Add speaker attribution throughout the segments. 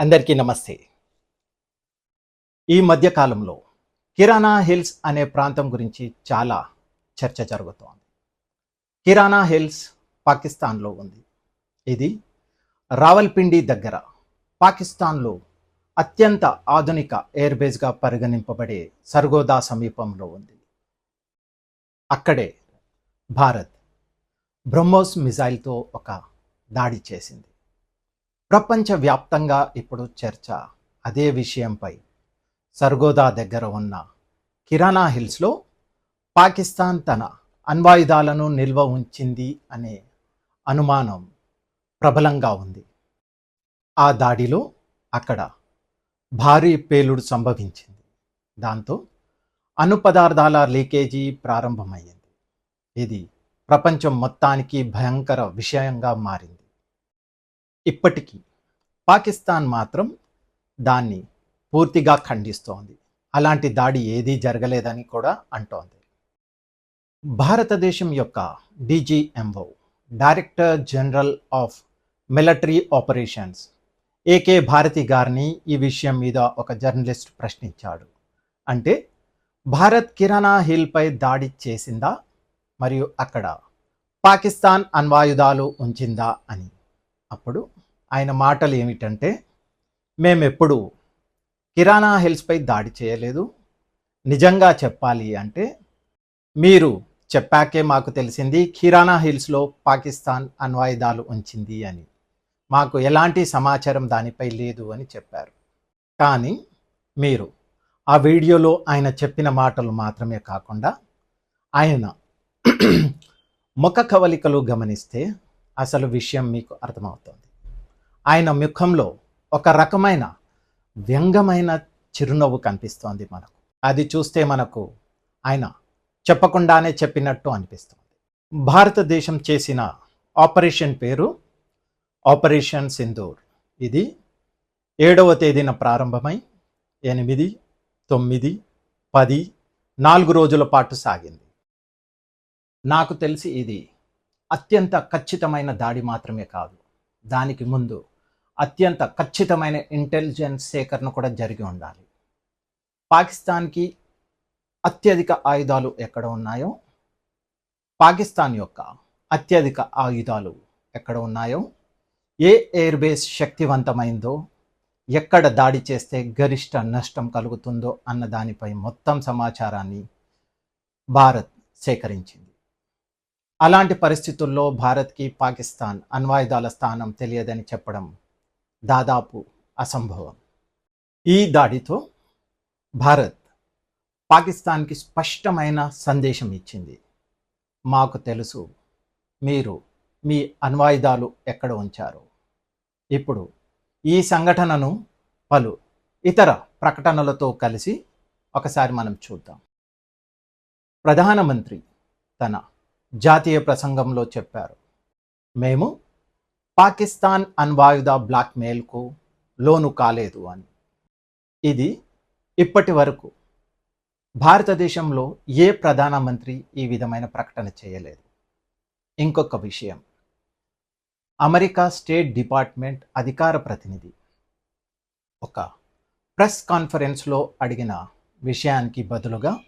Speaker 1: అందరికీ నమస్తే. ఈ మధ్యకాలంలో కిరాణా హిల్స్ అనే ప్రాంతం గురించి చాలా చర్చ జరుగుతోంది. కిరాణా హిల్స్ పాకిస్తాన్లో ఉంది. ఇది రావల్పిండి దగ్గర పాకిస్తాన్లో అత్యంత ఆధునిక ఎయిర్ బేస్గా పరిగణింపబడే సర్గోదా సమీపంలో ఉంది. అక్కడే భారత్ బ్రహ్మోస్ మిజైల్తో ఒక దాడి చేసింది. ప్రపంచవ్యాప్తంగా ఇప్పుడు చర్చ. అదే విషయంపై సర్గోదా దగ్గర ఉన్న కిరాణా హిల్స్లో పాకిస్తాన్ తన అణ్వాయుధాలను నిల్వ ఉంచింది అనే అనుమానం ప్రబలంగా ఉంది. ఆ దాడిలో అక్కడ భారీ పేలుడు సంభవించింది. దాంతో అణు పదార్థాల లీకేజీ ప్రారంభమైంది ఇది ప్రపంచం మొత్తానికి భయంకర విషయంగా మారింది. ఇప్పటికీ పాకిస్తాన్ మాత్రం దాన్ని పూర్తిగా ఖండిస్తోంది. అలాంటి దాడి ఏదీ జరగలేదని కూడా అంటోంది. భారతదేశం యొక్క DGMO director general of military operations A K Bharati గారిని ఈ విషయం మీద ఒక జర్నలిస్ట్ ప్రశ్నించాడు. అంటే భారత్ కిరాణా హిల్పై దాడి చేసిందా? మరియు అక్కడ పాకిస్తాన్ అణ్వాయుధాలు ఉంచిందా? అని. అప్పుడు ఆయన మాటలు ఏమిటంటే మేమెప్పుడు కిరాణా హిల్స్పై దాడి చేయలేదు. నిజంగా చెప్పాలి అంటే మీరు చెప్పాకే మాకు తెలిసింది కిరాణా హిల్స్లో పాకిస్తాన్ అణ్వాయుధాలు ఉంచింది అని. మాకు ఎలాంటి సమాచారం దానిపై లేదు అని చెప్పారు. కానీ మీరు ఆ వీడియోలో ఆయన చెప్పిన మాటలు మాత్రమే కాకుండా ఆయన ముఖ కవలికలు గమనిస్తే అసలు విషయం మీకు అర్థమవుతుంది. ఆయన ముఖంలో ఒక రకమైన వ్యంగమైన చిరునవ్వు కనిపిస్తోంది మనకు. అది చూస్తే మనకు ఆయన చెప్పకుండానే చెప్పినట్టు అనిపిస్తుంది. భారతదేశం చేసిన ఆపరేషన్ పేరు ఆపరేషన్ సింధూర్. ఇది ఏడవ తేదీన ప్రారంభమై ఎనిమిది తొమ్మిది పది నాలుగు రోజుల పాటు సాగింది. నాకు తెలిసి ఇది అత్యంత ఖచ్చితమైన దాడి మాత్రమే కాదు. దానికి ముందు అత్యంత ఖచ్చితమైన ఇంటెలిజెన్స్ సేకరణ కూడా జరిగి ఉండాలి. పాకిస్తాన్కి అత్యధిక ఆయుధాలు ఎక్కడ ఉన్నాయో పాకిస్తాన్ యొక్క అత్యధిక ఆయుధాలు ఎక్కడ ఉన్నాయో ఏ ఎయిర్ బేస్ శక్తివంతమైందో ఎక్కడ దాడి చేస్తే గరిష్ట నష్టం కలుగుతుందో అన్న దానిపై మొత్తం సమాచారాన్ని భారత్ సేకరించింది. అలాంటి పరిస్థితుల్లో భారత్కి పాకిస్తాన్ అణ్వాయుధాల స్థానం తెలియదని చెప్పడం దాదాపు అసంభవం. ఈ దాడితో భారత్ పాకిస్తాన్కి స్పష్టమైన సందేశం ఇచ్చింది. మాకు తెలుసు మీరు మీ అణ్వాయుధాలు ఎక్కడ ఉంచారు? ఇప్పుడు ఈ సంఘటనను పలు ఇతర ప్రకటనలతో కలిసి ఒకసారి మనం చూద్దాం. ప్రధానమంత్రి తన జాతీయ ప్రసంగంలో చెప్పారు. మేము పాకిస్తాన్ అణ్వాయుధ బ్లాక్మెయిల్కు లోను కాలేదు అని. ఇది ఇప్పటి వరకు భారతదేశంలో ఏ ప్రధానమంత్రి ఈ విధమైన ప్రకటన చేయలేదు. ఇంకొక విషయం. అమెరికా స్టేట్ డిపార్ట్మెంట్ అధికార ప్రతినిధి ఒక ప్రెస్ కాన్ఫరెన్స్లో అడిగిన విషయానికి బదులుగా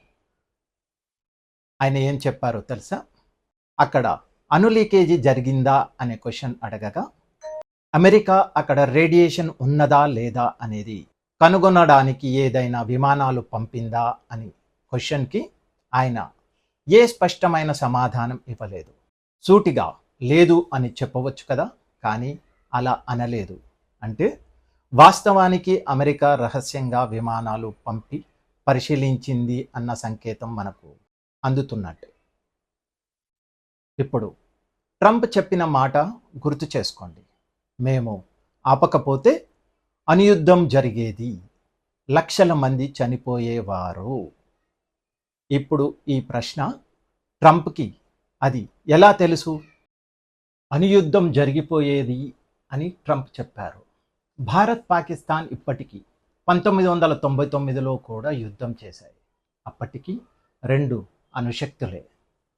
Speaker 1: ఆయన ఏం చెప్పారో తెలుసా? అక్కడ అణు లీకేజీ జరిగిందా అనే క్వశ్చన్ అడగగా అమెరికా అక్కడ రేడియేషన్ ఉన్నదా లేదా అనేది కనుగొనడానికి ఏదైనా విమానాలు పంపిందా అని క్వశ్చన్కి ఆయన ఏ స్పష్టమైన సమాధానం ఇవ్వలేదు. సూటిగా లేదు అని చెప్పవచ్చు కదా కానీ అలా అనలేదు. అంటే వాస్తవానికి అమెరికా రహస్యంగా విమానాలు పంపి పరిశీలించింది అన్న సంకేతం మనకు అందుతున్నట్టు. ఇప్పుడు ట్రంప్ చెప్పిన మాట గుర్తు చేసుకోండి. మేము ఆపకపోతే అనుయుద్ధం జరిగేది. లక్షల మంది చనిపోయేవారు. ఇప్పుడు ఈ ప్రశ్న ట్రంప్కి అది ఎలా తెలుసు? అనుయుద్ధం జరిగిపోయేది అని ట్రంప్ చెప్పారు. భారత్ పాకిస్తాన్ ఇప్పటికీ పంతొమ్మిది వందల తొంభై తొమ్మిదిలో కూడా యుద్ధం చేశాయి. అప్పటికి రెండు అణుశక్తులే.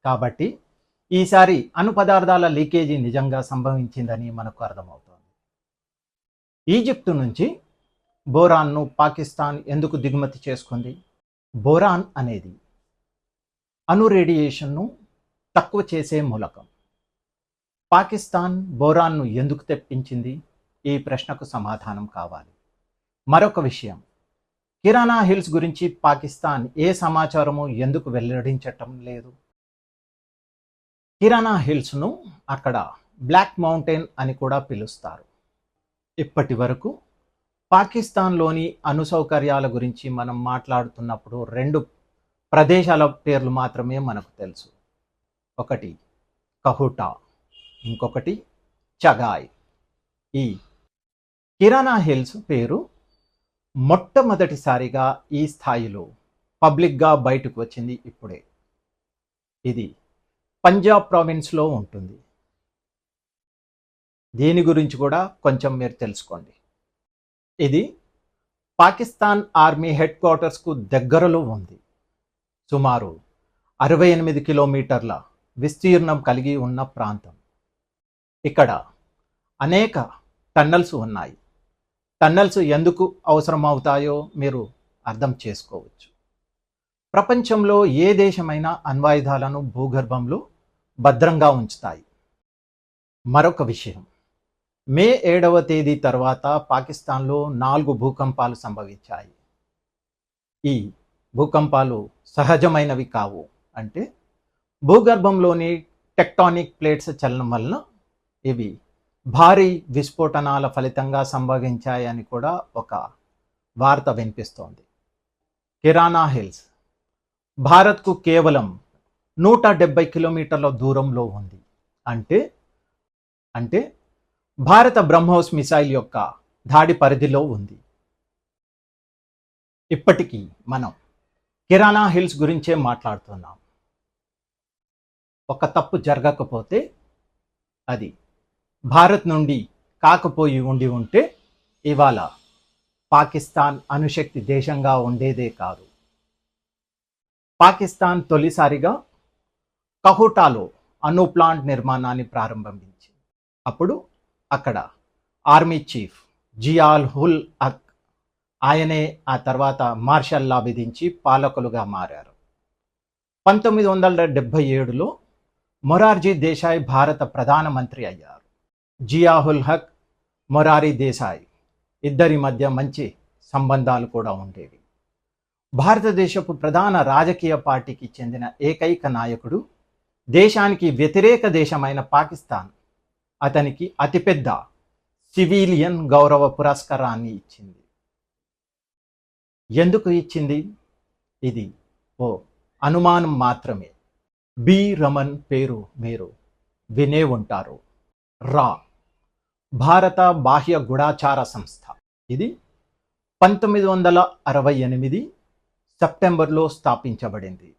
Speaker 1: కాబట్టి ఈసారి అణు పదార్థాల లీకేజీ నిజంగా సంభవించిందని మనకు అర్థమవుతోంది. ఈజిప్టు నుంచి బోరాన్ను పాకిస్తాన్ ఎందుకు దిగుమతి చేసుకుంది? బోరాన్ అనేది అణు రేడియేషన్ను తక్కువ చేసే మూలకం. పాకిస్తాన్ బోరాన్ను ఎందుకు తెప్పించింది? ఈ ప్రశ్నకు సమాధానం కావాలి. మరొక విషయం. కిరాణా హిల్స్ గురించి పాకిస్తాన్ ఏ సమాచారము ఎందుకు వెల్లడించటం లేదు? కిరాణా హిల్స్ను అక్కడ బ్లాక్ మౌంటైన్ అని కూడా పిలుస్తారు. ఇప్పటి వరకు పాకిస్తాన్లోని అణు సౌకర్యాల గురించి మనం మాట్లాడుతున్నప్పుడు రెండు ప్రదేశాల పేర్లు మాత్రమే మనకు తెలుసు. ఒకటి కహుటా ఇంకొకటి చగాయ్. ఈ కిరాణా హిల్స్ పేరు మొట్టమొదటిసారిగా ఈ స్థాయిలో పబ్లిక్గా బయటకు వచ్చింది ఇప్పుడే. ఇది పంజాబ్ ప్రావిన్స్లో ఉంటుంది. దీని గురించి కూడా కొంచెం మీరు తెలుసుకోండి. ఇది పాకిస్తాన్ ఆర్మీ హెడ్ క్వార్టర్స్కు దగ్గరలో ఉంది. సుమారు అరవై ఎనిమిది కిలోమీటర్ల విస్తీర్ణం కలిగి ఉన్న ప్రాంతం. ఇక్కడ అనేక టన్నల్స్ ఉన్నాయి. టన్నల్స్ ఎందుకు అవసరమవుతాయో మీరు అర్థం చేసుకోవచ్చు. ప్రపంచంలో ఏ దేశమైనా అణ్వాయుధాలను భూగర్భంలో భద్రంగా ఉంచుతాయి. మరొక విషయం. మే ఏడవ తేదీ తర్వాత పాకిస్తాన్లో నాలుగు భూకంపాలు సంభవించాయి. ఈ భూకంపాలు సహజమైనవి కావు అంటే భూగర్భంలోని టెక్టానిక్ ప్లేట్స్ చలనం వలన ఇవి భారీ విస్ఫోటనాల ఫలితంగా సంభవించాయని కూడా ఒక వార్త వినిపిస్తోంది. కిరాణా హిల్స్. భారత్కు కేవలం నూట డెబ్బై కిలోమీటర్ల దూరంలో ఉంది. అంటే అంటే భారత బ్రహ్మోస్ మిసైల్ యొక్క దాడి పరిధిలో ఉంది. ఇప్పటికీ మనం కిరాణా హిల్స్ గురించే మాట్లాడుతున్నాం. ఒక తప్పు జరగకపోతే అది భారత్ నుండి కాకపోయి ఉండి ఉంటే ఇవాళ పాకిస్తాన్ అణుశక్తి దేశంగా ఉండేదే కాదు. పాకిస్తాన్ తొలిసారిగా కహోటాలో అణు ప్లాంట్ నిర్మాణాన్ని ప్రారంభించింది. అప్పుడు అక్కడ ఆర్మీ చీఫ్ జియాల్ హుల్ అక్ ఆయనే ఆ తర్వాత మార్షల్ లా విధించి పాలకులుగా మారారు. పంతొమ్మిది వందల డెబ్భై ఏడులో మొరార్జీ దేశాయ్ భారత ప్రధానమంత్రి అయ్యారు. జియాహుల్ హక్ మొరారి దేశాయ్ ఇద్దరి మధ్య మంచి సంబంధాలు కూడా ఉండేవి. భారతదేశపు ప్రధాన రాజకీయ పార్టీకి చెందిన ఏకైక నాయకుడు దేశానికి వ్యతిరేక దేశమైన పాకిస్తాన్ అతనికి అతిపెద్ద సివిలియన్ గౌరవ పురస్కారాన్ని ఇచ్చింది. ఎందుకు ఇచ్చింది? ఇది ఓ అనుమానం మాత్రమే. బి. రమన్ పేరు మీరు వినే ఉంటారు. రా. భారత బాహ్య గుడాచార సంస్థ. ఇది పంతొమ్మిది వందల అరవై ఎనిమిది సెప్టెంబర్లో స్థాపించబడింది.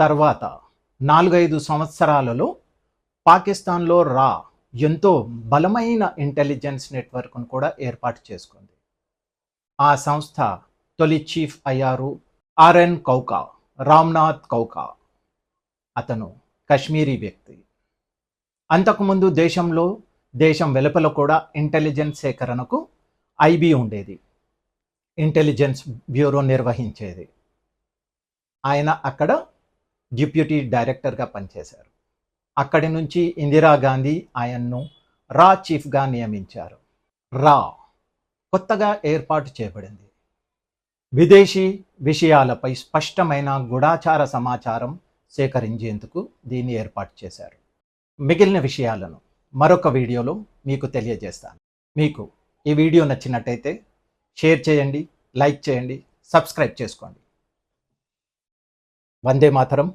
Speaker 1: తర్వాత నాలుగైదు సంవత్సరాలలో పాకిస్తాన్లో రా ఎంతో బలమైన ఇంటెలిజెన్స్ నెట్వర్క్ను కూడా ఏర్పాటు చేసుకుంది. ఆ సంస్థ తొలి చీఫ్ అయ్యారు ఆర్ఎన్ కౌకా రామ్నాథ్ కౌకా అతను కశ్మీరీ వ్యక్తి. అంతకుముందు దేశంలో దేశం వెలుపల కూడా ఇంటెలిజెన్స్ సేకరణకు ఐబీ ఉండేది. ఇంటెలిజెన్స్ బ్యూరో నిర్వహించేది. ఆయన అక్కడ డిప్యూటీ డైరెక్టర్గా పనిచేశారు. అక్కడి నుంచి ఇందిరాగాంధీ ఆయన్ను రా చీఫ్గా నియమించారు. రా కొత్తగా ఏర్పాటు చేయబడింది. విదేశీ విషయాలపై స్పష్టమైన గుడాచార సమాచారం సేకరించేందుకు దీన్ని ఏర్పాటు చేశారు. మిగిలిన విషయాలను మరొక వీడియోలో మీకు తెలియజేస్తాను. మీకు ఈ వీడియో నచ్చినట్టయితే షేర్ చేయండి లైక్ చేయండి సబ్స్క్రైబ్ చేసుకోండి. వందే మాతరం.